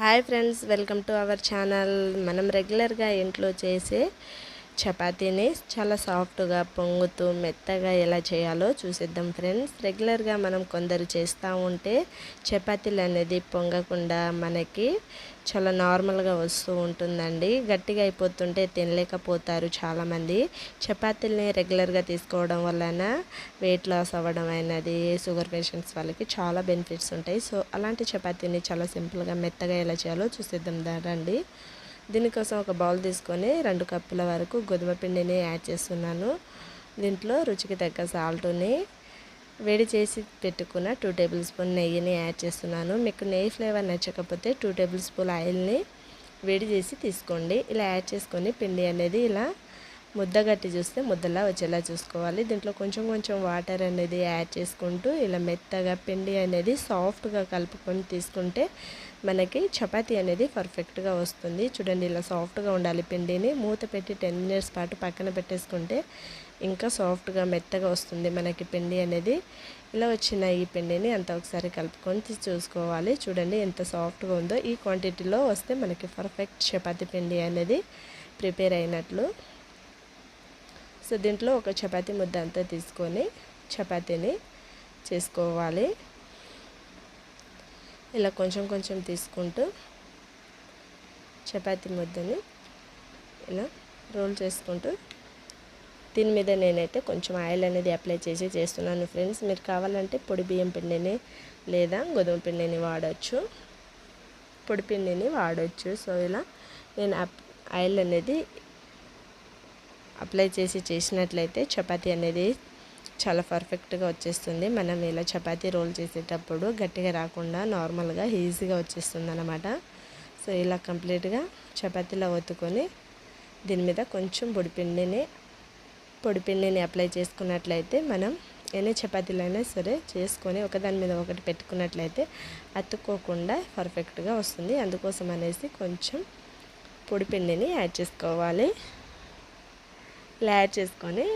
Hi friends welcome to our channel. మనం రెగ్యులర్గా ఇంట్లో చేసే చపాతీని చాలా సాఫ్ట్గా పొంగుతూ మెత్తగా ఎలా చేయాలో చూసిద్దాం ఫ్రెండ్స్. రెగ్యులర్గా మనం కొందరు చేస్తూ ఉంటే చపాతీలు అనేది పొంగకుండా మనకి చాలా నార్మల్గా వస్తూ ఉంటుందండి. గట్టిగా అయిపోతుంటే తినలేకపోతారు చాలామంది. చపాతీలని రెగ్యులర్గా తీసుకోవడం వలన వెయిట్ లాస్ అవ్వడం అయినది షుగర్ పేషెంట్స్ వాళ్ళకి చాలా బెనిఫిట్స్ ఉంటాయి. సో అలాంటి చపాతీని చాలా సింపుల్గా మెత్తగా ఎలా చేయాలో చూసిద్దాం దారండి దీనికోసం ఒక బౌల్ తీసుకొని రెండు కప్పుల వరకు గోధుమ పిండిని యాడ్ చేస్తున్నాను. దీంట్లో రుచికి తగ్గ సాల్ట్ని వేడి చేసి పెట్టుకున్న టూ టేబుల్ స్పూన్ నెయ్యిని యాడ్ చేస్తున్నాను. మీకు నెయ్యి ఫ్లేవర్ నచ్చకపోతే టూ టేబుల్ స్పూన్ ఆయిల్ని వేడి చేసి తీసుకోండి. ఇలా యాడ్ చేసుకొని పిండి అనేది ఇలా ముద్దగట్టి చూస్తే ముద్దలా వచ్చేలా చూసుకోవాలి. దీంట్లో కొంచెం కొంచెం వాటర్ అనేది యాడ్ చేసుకుంటూ ఇలా మెత్తగా పిండి అనేది సాఫ్ట్గా కలుపుకొని తీసుకుంటే మనకి చపాతీ అనేది పర్ఫెక్ట్గా వస్తుంది. చూడండి ఇలా సాఫ్ట్గా ఉండాలి పిండిని. మూత పెట్టి టెన్ మినిట్స్ పాటు పక్కన పెట్టేసుకుంటే ఇంకా సాఫ్ట్గా మెత్తగా వస్తుంది మనకి పిండి అనేది. ఇలా వచ్చిన ఈ పిండిని అంత ఒకసారి కలుపుకొని చూసుకోవాలి. చూడండి ఎంత సాఫ్ట్గా ఉందో. ఈ క్వాంటిటీలో వస్తే మనకి పర్ఫెక్ట్ చపాతీ పిండి అనేది ప్రిపేర్ అయినట్లు. సో దీంట్లో ఒక చపాతీ ముద్ద అంతా తీసుకొని చపాతీని చేసుకోవాలి. ఇలా కొంచెం కొంచెం తీసుకుంటూ చపాతీ ముద్దని ఇలా రోల్ చేసుకుంటూ దీని మీద నేనైతే కొంచెం ఆయిల్ అనేది అప్లై చేసి చేస్తున్నాను ఫ్రెండ్స్. మీరు కావాలంటే పొడి బియ్యం పిండిని లేదా గోధుమ పిండిని వాడచ్చు. పొడి పిండిని వాడచ్చు. సో ఇలా నేను ఆయిల్ అనేది అప్లై చేసి చేసినట్లయితే చపాతీ అనేది చాలా పర్ఫెక్ట్గా వచ్చేస్తుంది. మనం ఇలా చపాతీ రోల్ చేసేటప్పుడు గట్టిగా రాకుండా నార్మల్గా ఈజీగా వచ్చేస్తుంది అనమాట సో ఇలా కంప్లీట్గా చపాతీలో ఒత్తుకొని దీని మీద కొంచెం పొడిపిండిని పొడిపిండిని అప్లై చేసుకున్నట్లయితే మనం ఎన్ని చపాతీలైనా సరే చేసుకొని ఒకదాని మీద ఒకటి పెట్టుకున్నట్లయితే అతుక్కోకుండా పర్ఫెక్ట్గా వస్తుంది. అందుకోసం అనేసి కొంచెం పొడిపిండిని యాడ్ చేసుకోవాలి. ఇలా యాడ్ చేసుకొని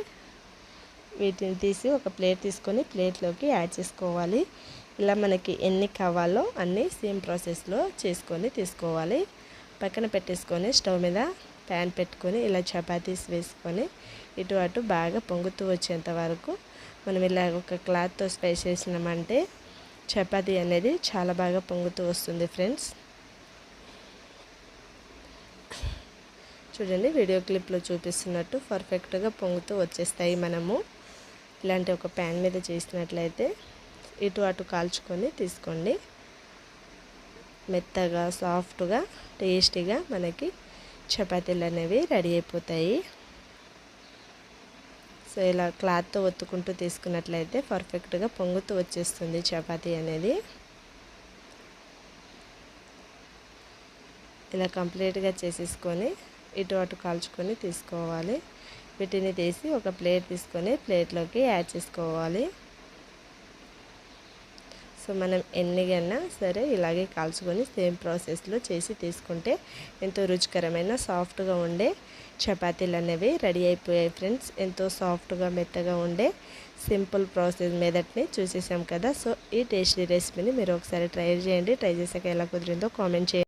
వీటిని తీసి ఒక ప్లేట్ తీసుకొని ప్లేట్లోకి యాడ్ చేసుకోవాలి. ఇలా మనకి ఎన్ని కావాలో అన్నీ సేమ్ ప్రాసెస్లో చేసుకొని తీసుకోవాలి. పక్కన పెట్టేసుకొని స్టవ్ మీద ప్యాన్ పెట్టుకొని ఇలా చపాతీస్ వేసుకొని ఇటు అటు బాగా పొంగుతూ వచ్చేంత వరకు మనం ఇలా ఒక క్లాత్తో స్పై చేసినామంటే చపాతీ అనేది చాలా బాగా పొంగుతూ వస్తుంది ఫ్రెండ్స్. చూడండి వీడియో క్లిప్లో చూపిస్తున్నట్టు పర్ఫెక్ట్గా పొంగుతూ వచ్చేస్తాయి మనము. ఇలాంటి ఒక ప్యాన్ మీద చేసినట్లయితే ఇటు అటు కాల్చుకొని తీసుకోండి. మెత్తగా సాఫ్ట్గా టేస్టీగా మనకి చపాతీలు అనేవి రెడీ అయిపోతాయి. సో ఇలా క్లాత్తో ఒత్తుకుంటూ తీసుకున్నట్లయితే పర్ఫెక్ట్గా పొంగుతూ వచ్చేస్తుంది చపాతీ అనేది. ఇలా కంప్లీట్గా చేసేసుకొని ఇటు అటు కాల్చుకొని తీసుకోవాలి. వీటిని తీసి ఒక ప్లేట్ తీసుకొని ప్లేట్లోకి యాడ్ చేసుకోవాలి. సో మనం ఎన్నికైనా సరే ఇలాగే కాల్చుకొని సేమ్ ప్రాసెస్లో చేసి తీసుకుంటే ఎంతో రుచికరమైన సాఫ్ట్గా ఉండే చపాతీలు అనేవి రెడీ అయిపోయాయి ఫ్రెండ్స్. ఎంతో సాఫ్ట్గా మెత్తగా ఉండే సింపుల్ ప్రాసెస్ మీదటిని చూసేసాం కదా. సో ఈ టేస్టీ రెసిపీని మీరు ఒకసారి ట్రై చేయండి. ట్రై చేసాక ఎలా కుదిరిందో కామెంట్ చేయండి.